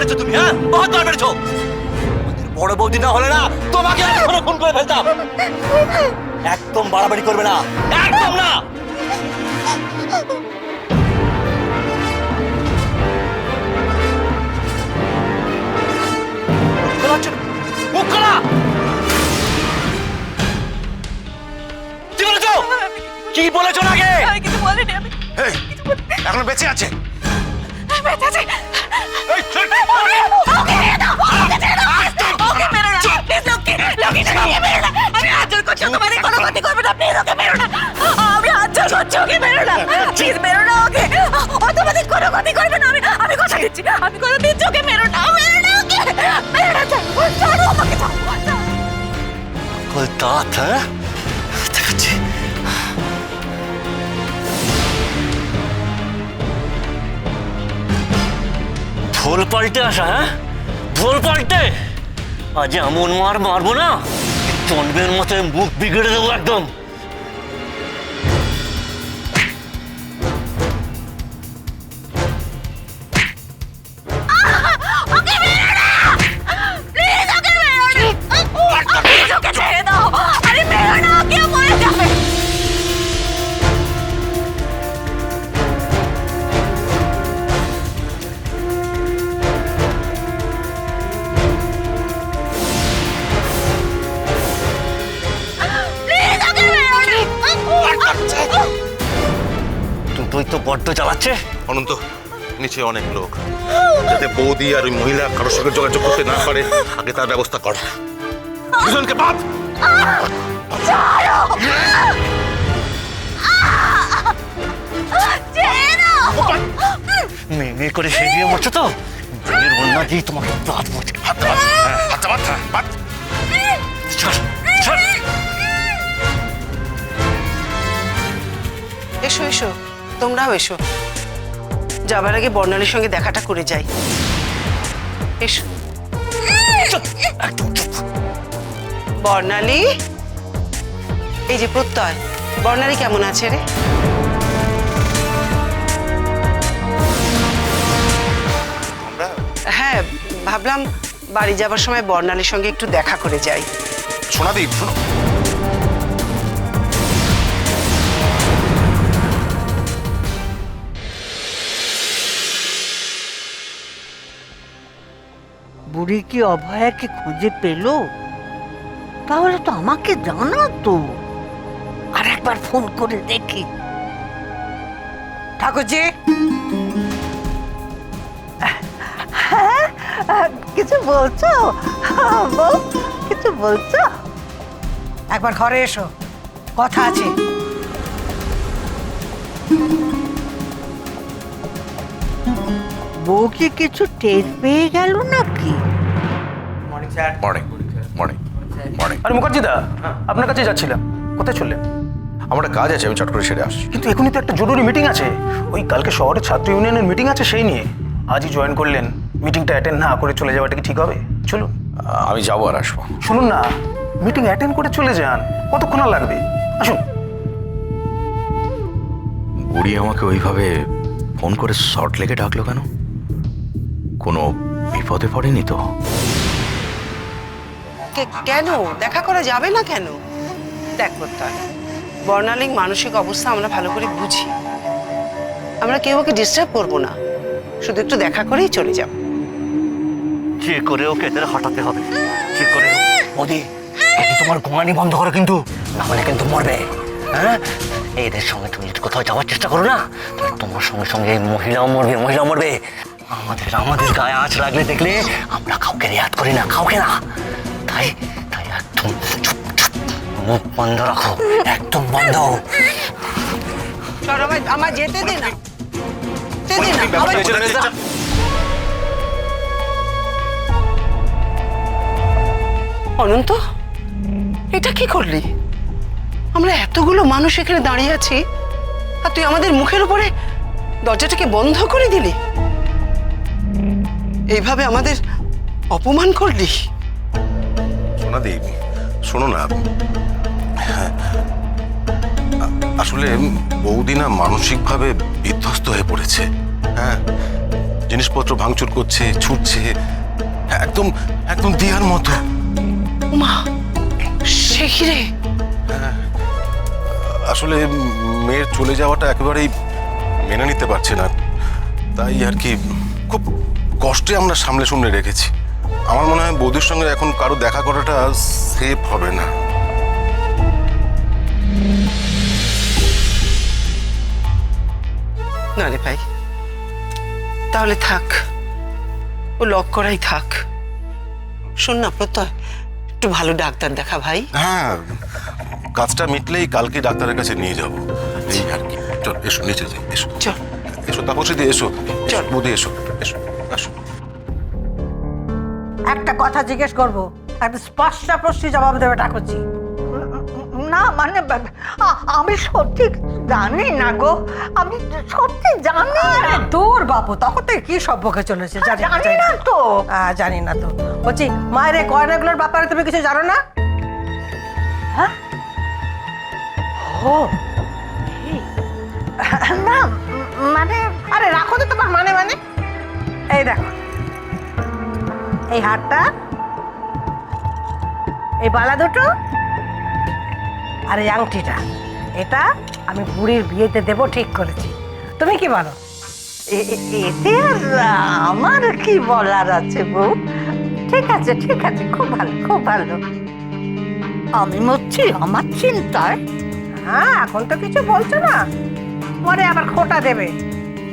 বেড়েছো তুমি হ্যাঁ? বহুত বার বেড়েছো বড় বৌদি না হলে না তোমাকে এখনও খুন করে ফেলতাম। একদম বাড়াবাড়ি করবে না একদম না! কি বলেছ? কি বলেছ না আগে কিছু বলিনি আমি এই, এখনও বেঁচে আছে। বেঁচে আছি। আমি হাত জোর করছি তোমাদের কোনো ক্ষতি করবে না প্লিজ ওকে মেরো না আমি হাত জোর করছি ওকে মেরো না প্লিজ মেরো না ওকে ও তোমাদের কোনো ক্ষতি করবে না আমি আমি কথা দিচ্ছি আমি কথা দিচ্ছি ওকে মেরো না মেরো না ওকে মেরো না ছাড়ো ছাড়ো আমাকে ছাড়ো ছাড়ো। কল দাঁত হ্যাঁ ভোল পাল্টে আসা হ্যাঁ? ভোল পাল্টে? আজ এমন মার মারবো না চন্ডের মতো মুখ বিগড়ে দেবো একদম। দুটোই তো বড্ড চালাচ্ছে অনন্ত নিচে অনেক লোক। যাতে বৌদি আর ওই মহিলা কারোর সঙ্গে যোগাযোগ করতে না পারে আগে তার ব্যবস্থা কর। দুজনকে বাদ! মেয়ে মেয়ে করে সেরিয়ে মরছো তো? মেয়ের বন্যা দিয়ে তোমাকে বাদ বলছে বাদ হ্যাঁ, বাদ। ছাড় ছাড়। এসো এসো। তোমরাও এসো। যাবার আগে বর্ণালীর সঙ্গে দেখাটা করে যাই। এসো। বর্ণালী এই যে প্রত্যয় বর্ণালী কেমন আছে রে? হ্যাঁ ভাবলাম বাড়ি যাবার সময় বর্ণালীর সঙ্গে একটু দেখা করে যাই। সোনাদীপ শোনো। বুড়ি কি অভয়াকে খুঁজে পেল? তাহলে তো আমাকে জানাতো। আর একবার ফোন করে দেখি। ঠাকুরজি? হ্যাঁ কিছু বলছো? বউ কিছু বলছো? একবার ঘরে এসো, কথা আছে। বউ কি কিছু টের পেয়ে গেল নাকি? মর্নিং মর্নিং মর্নিং আরে মুখার্জি দা আপনার কাছে যাচ্ছিলাম। কোথায় চললেন আমার একটা কাজ আছে আমি চট করে সেরে আসছি। কিন্তু এখনই তো একটা জরুরি মিটিং আছে। ওই কালকে শহরে ছাত্র ইউনিয়নের মিটিং আছে সেই নিয়ে। আজই জয়েন করলেন। মিটিংটা অ্যাটেন্ড না করে চলে যাওয়াটা কি ঠিক হবে? চলুন। আমি যাব আর আসব। শুনুন না মিটিং অ্যাটেন্ড করে চলে যান। কতক্ষণ আর লাগবে? আসুন। বুড়ি আমাকে ওইভাবে ফোন করে শর্ট লেগে ডাকলো কেন? কোনো বিপদে পড়েনি তো? কেন? দেখা করা যাবে না কেন? দেখ প্রত্যয় বর্ণালীর মানসিক অবস্থা আমরা ভালো করে বুঝি। আমরা কেউ ওকে ডিস্টার্ব করব না। শুধু একটু দেখা করেই চলে যাব। যে করে ওকে এদের হাঁটাতে হবে, যে করে এটি তোমার গোঙানি বন্ধ করো কিন্তু। না হলে কিন্তু মরবে। হ্যাঁ? এদের সঙ্গে তুমি কোথাও যাওয়ার চেষ্টা করো না তোমার সঙ্গে সঙ্গে এই মহিলাও মরবে মহিলাও মরবে। আমাদের আমাদের গায়ে আঁচ লাগলে দেখলে আমরা কাউকে রেয়াত করি না, কাউকে না। তাই তাই একদম চুপ চুপ মুখ বন্ধ রাখো একদম বন্ধ। চল আমার আমার যেতে দে না। যেতে দে না আবার- অনন্ত এটা কি করলি? আমরা এতগুলো মানুষ এখানে দাঁড়িয়ে আছি আর তুই আমাদের মুখের উপরে দরজাটাকে বন্ধ করে দিলি? এইভাবে আমাদের অপমান করলি? সোনাদীপ শোনো না। আসলে বৌদি না মানসিকভাবে বিধ্বস্ত হয়ে পড়েছে। হ্যাঁ জিনিসপত্র ভাঙচুর করছে ছুটছে একদম একদম দিয়ার মতো। মা সে কি রে? আসলে মেয়ের চলে যাওয়াটা একেবারেই মেনে নিতে পারছে না। তাই আর কি খুব কষ্টে আমরা সামলে সামলে রেখেছি। আমার মনে হয় বৌদির সঙ্গে এখন কারও দেখা করাটা সেফ হবে না। না রে ভাই তাহলে থাক। ও লক করাই থাক। শোন না প্রত্যয় একটু ভালো ডাক্তার দেখা ভাই। হ্যাঁ কাজটা মিটলেই কালকে ডাক্তারের কাছে নিয়ে যাব। এই আর কি। চল এসো নিচে যাই এসো। চল। এসো তাপসী দি এসো। চল। বৌদি এসো এসো আসো। একটা কথা জিজ্ঞেস করব। একটা স্পষ্ট প্রশ্ন জবাব দেবে ঠাকুরজি। না মানে আমি সত্যি জানি না গো। আমি সত্যি জানি না। তোর বাপু তখন থেকে কি সব বকে চলেছে জানি না, তো। জানি না তো। বলছি মায়ের এই গয়নাগুলোর ব্যাপারে তুমি কিছু জানো না? হ্যাঁ? ও এই, না মানে আরে রাখো তো তোমার মানে মানে। এই দেখো। এই হারটা এই বালা দুটো, আর এই আংটিটা। এটা আমি বুড়ির বিয়েতে দেবো, ঠিক করেছি। তুমি কি বলো? এতে আমার কি বলার আছে বউ? ঠিক আছে ঠিক আছে, খুব ভালো খুব ভালো। আমি মরছি, আমার চিন্তায়। হ্যাঁ এখন তো কিছু বলছো না। পরে আবার খোটা দেবে।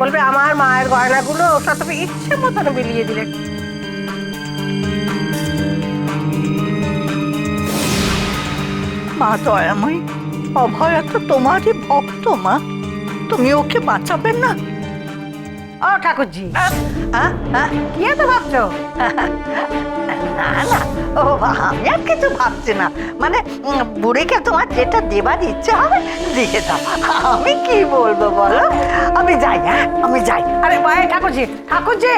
বলবে, আমার মায়ের গয়নাগুলো ওটা তুমি ইচ্ছে মতন বিলিয়ে দিলে। মা দয়াময়ী অভয়া তো তোমারই ভক্ত মা। তুমি ওকে বাঁচাবে না? ও ঠাকুরজি। হ্যাঁ হ্যাঁ কি এত ভাবছ? না না ও আমি আর কিছু ভাবছি না। মানে বুড়িকে তোমার যেটা দেবার ইচ্ছে হবে দিয়ে দাও। আমি কি বলব বলো? আমি যাই হ্যাঁ? আমি যাই। আরে ভাই ঠাকুরজি ঠাকুরজি!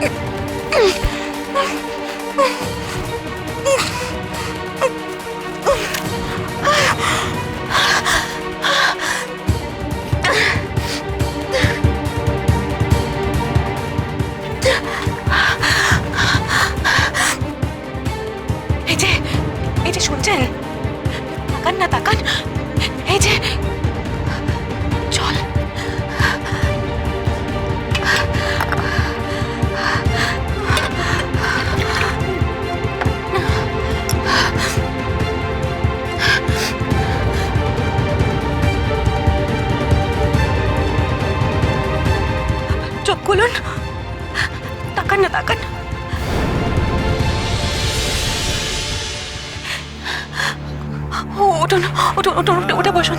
এই যে এই যে শুনছেন তাকান না তাকান এই যে উঠুন উঠে উঠে বসুন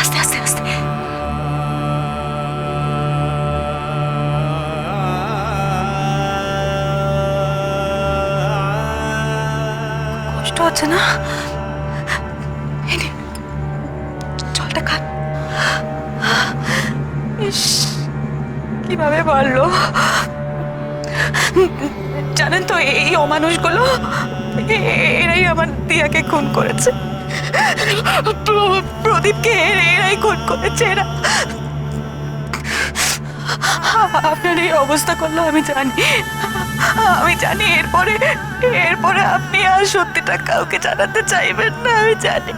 আস্তে আস্তে আস্তে। কষ্ট হচ্ছে না? জলটা খান। কীভাবে পারল জানেন তো, এই অমানুষগুলো এরাই আমার দিয়াকে খুন করেছে। প্রদীপকে এরাই খুন করেছে এরা। আপনার এই অবস্থা করল আমি জানি। আমি জানি এরপরে এরপরে আপনি আর সত্যিটা কাউকে জানাতে চাইবেন না, আমি জানি।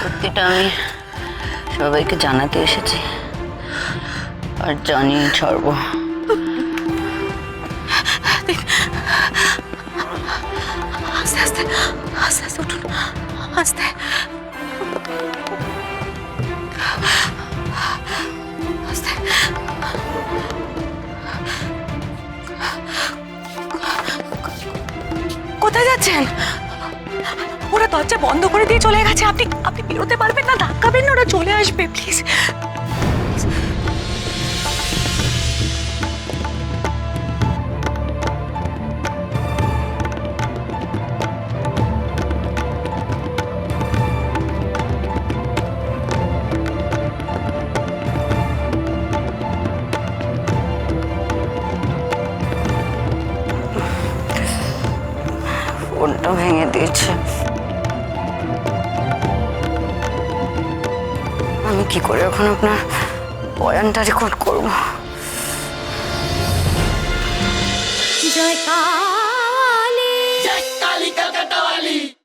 সত্যিটা আমি সবাইকে জানাতে এসেছি। আর জানিয়ে ছাড়বো। আস্তে আস্তে আস্তে আস্তে উঠুন আস্তে কোথায় যাচ্ছেন? ওরা দরজা বন্ধ করে দিয়ে চলে গেছে। আপনি আপনি বেরোতে পারবেন না ধাক্কাবেন না, ওরা চলে আসবে প্লিজ ফোনটা ভেঙে দিয়েছে। আমি কি করে এখন আপনার বয়ানটা রেকর্ড করব? জয়কার।